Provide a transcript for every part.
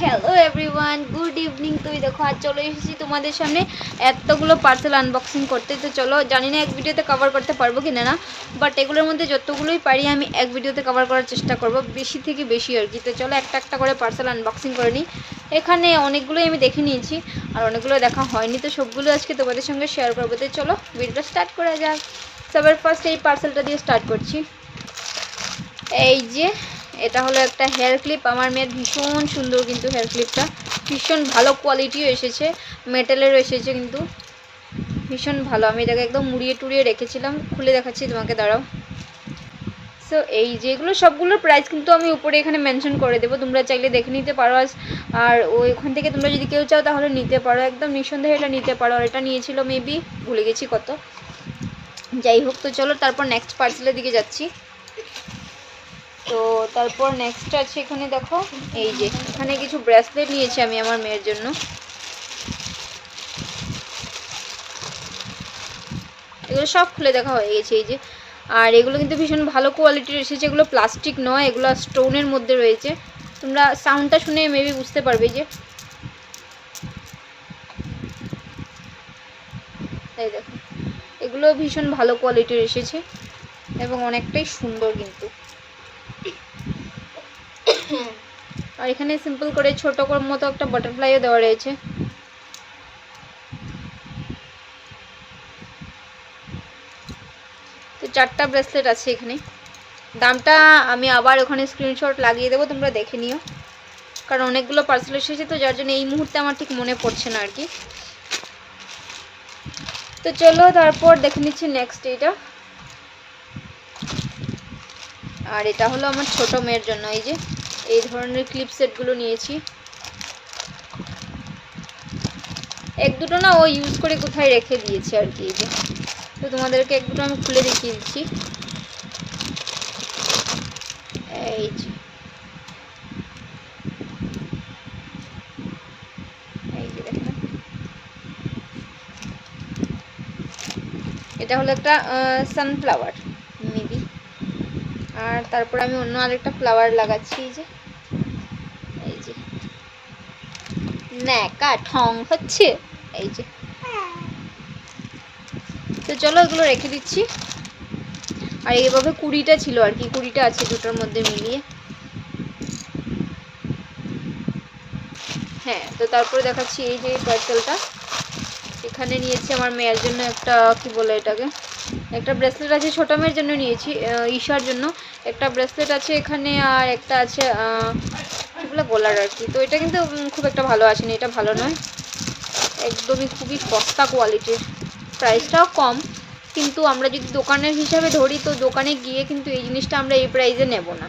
Hello everyone good evening তুই দেখো, আজ চলে এসেছি তোমাদের সামনে এতগুলো পার্সেল আনবক্সিং করতে। তো চলো, জানি না এক ভিডিওতে কভার করতে পারব কি না না বাট এগুলোর মধ্যে যতগুলোই পারি আমি এক ভিডিওতে কভার করার চেষ্টা করব, বেশি থেকে বেশি আর কি। তো চলো, একটা একটা করে পার্সেল আনবক্সিং করে নিই। এখানে অনেকগুলোই আমি দেখে নিয়েছি, আর অনেকগুলো দেখা হয়নি। তো সবগুলো আজকে তোমাদের সঙ্গে শেয়ার করব। তো চলো ভিডিওটা স্টার্ট করা যাক। সবার ফার্স্ট এই পার্সেলটা দিয়ে স্টার্ট করছি। এই যে এটা হলো একটা হেয়ার ক্লিপ আমার মেয়ের ভীষণ সুন্দর কিন্তু হেয়ার ক্লিপটা ভীষণ ভালো কোয়ালিটিও এসেছে। মেটালেরও এসেছে কিন্তু। ভীষণ ভালো। আমি এটাকে একদম মুড়িয়ে টুড়িয়ে রেখেছিলাম। খুলে দেখাচ্ছি তোমাকে, দাঁড়াও। সো এই যেগুলো সবগুলোর প্রাইস কিন্তু আমি উপরে এখানে মেনশন করে দেবো। তোমরা চাইলে দেখে নিতে পারো। আর ওইখান থেকে তোমরা যদি কেউ চাও তাহলে নিতে পারো। একদম নিঃসন্দেহে এটা নিতে পারো। আর এটা নিয়েছিল মেবি ভুলে গেছি কত। যাই হোক, তো চলো তারপর নেক্সট পার্সেলের দিকে যাচ্ছি। তারপর নেক্সট আছে এখানে দেখো, এই যে, এখানে কিছু ব্রেসলেট নিয়েছি আমি আমার মেয়ের জন্য। এগুলো সব খুলে দেখা হয়ে গেছে, এই যে। আর এগুলো কিন্তু ভীষণ ভালো কোয়ালিটির এসেছে, এগুলো প্লাস্টিক নয়, এগুলো স্টোনের মধ্যে রয়েছে। তোমরা সাউন্ডটা শুনে মেবি বুঝতে পারবে যে এই দেখো, এগুলো ভীষণ ভালো কোয়ালিটির এসেছে এবং অনেকটাই সুন্দর কিন্তু। আর এখানে সিম্পল করে ছোট মতো একটা বাটারফ্লাইও দেওয়া রয়েছে। তো চারটা ব্রেসলেট আছে এখানে। দামটা আমি আবার ওখানে স্ক্রিনশট লাগিয়ে দেবো, তোমরা দেখে নিও। কারণ অনেকগুলো পার্সেল এসেছে তো, যার জন্য এই মুহূর্তে আমার ঠিক মনে পড়ছে না আর কি তো চলো তারপর দেখে নিচ্ছি নেক্সট এটা। আর এটা হলো আমার ছোট মেয়ের জন্য, এই যে। এই ধরনের ক্লিপ সেটগুলো নিয়েছি। এক দুটো না ও ইউজ করে কোথায় রেখে দিয়েছে আর কি তো তোমাদেরকে এক দুটো আমি খুলে দেখিয়ে দিচ্ছি। এই যে। এটা হলো একটা সানফ্লাওয়ার আর তারপর আমি অন্য আরেকটা ফ্লাওয়ার লাগাচ্ছি, এই যে। এই যে। ন্যাকা ঠং হচ্ছে। এই যে। তো চলো এগুলো রেখে দিচ্ছি। আর এইভাবে কুড়িটা ছিল আর কি, কুড়িটা আছে দুটোর মধ্যে মিলিয়ে। হ্যাঁ তো তারপরে দেখাচ্ছি এই যে পার্সেলটা এখানে নিয়েছি আমার মেয়ের জন্য একটা, কি বলে এটাকে? একটা ব্রেসলেট আছে ছোটো মেয়ের জন্য নিয়েছি ঈশার জন্য। একটা ব্রেসলেট আছে এখানে আর একটা আছে সেগুলো গোলার আর কি। তো এটা কিন্তু খুব একটা ভালো আসেনি, এটা ভালো নয়। একদমই খুবই সস্তা কোয়ালিটির প্রাইসটাও কম, কিন্তু আমরা যদি দোকানের হিসাবে ধরি, তো দোকানে গিয়ে কিন্তু এই জিনিসটা আমরা এই প্রাইসে নেব না।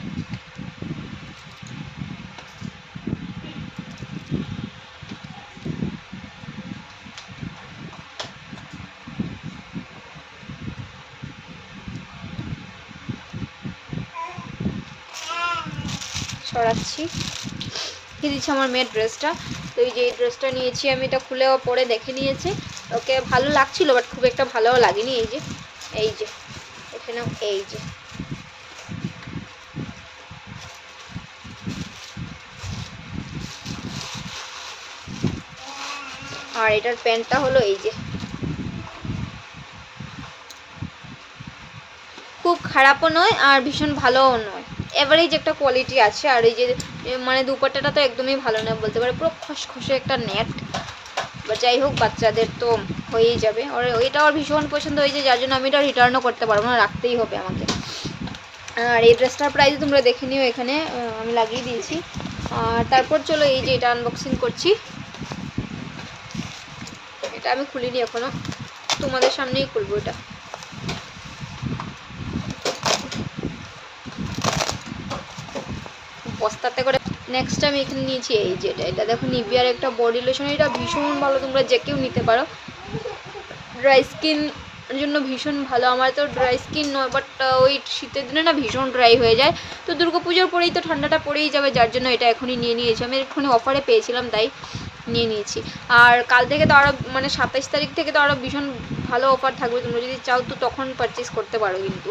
সরাচ্ছি। কি দিচ্ছে আমার মেয়ের ড্রেসটা? তো এই যে এই ড্রেসটা নিয়েছি আমি, এটা খুলেও পরে দেখে নিয়েছি। ওকে ভালো লাগছিল বাট খুব একটা ভালোও লাগেনি। এই যে এই যে এখানেও এই যে। আর এটার প্যান্টটা হলো এই যে। খুব খারাপও নয়, আর ভীষণ ভালোও নয়। এভারেজ একটা কোয়ালিটি আছে, আর এই যে মানে দুপাট্টাটা তো একদমই ভালো নয় বলতে পারে, পুরো খসখসে একটা নেট বা যাই হোক, বাচ্চাদের তো হয়েই যাবে। আর ওইটা আমার ভীষণ পছন্দ হয়েছে, যার জন্য আমি এটা রিটার্নও করতে পারব না, রাখতেই হবে আমাকে। আর এই ড্রেসটার প্রাইস তোমরা দেখে নিও এখানে আমি লাগিয়ে দিয়েছি। আর তারপর চলো এই যে এটা আনবক্সিং করছি। এটা আমি খুলিনি এখনও তোমাদের সামনেই খুলবো এটা। বস্তাতে করে। নেক্সট আমি এখানে নিয়েছি এই যেটা, এটা দেখো নিভিয়ার একটা বডি লোশন এটা ভীষণ ভালো, তোমরা যে কেউ নিতে পারো। ড্রাই স্কিন জন্য ভীষণ ভালো, আমার তো ড্রাই স্কিন নয় বাট ওই শীতের দিনে না ভীষণ ড্রাই হয়ে যায়। তো দুর্গাপুজোর পরেই তো ঠান্ডাটা পড়েই যাবে, যার জন্য এটা এখনই নিয়ে নিয়েছি। আমি এক্ষুনি অফারে পেয়েছিলাম, তাই নিয়ে নিয়েছি। আর কাল থেকে তো আরও মানে সাতাইশ তারিখ থেকে তো আরও ভীষণ ভালো অফার থাকবে, তোমরা যদি চাও তো তখন পারচেস করতে পারো কিন্তু।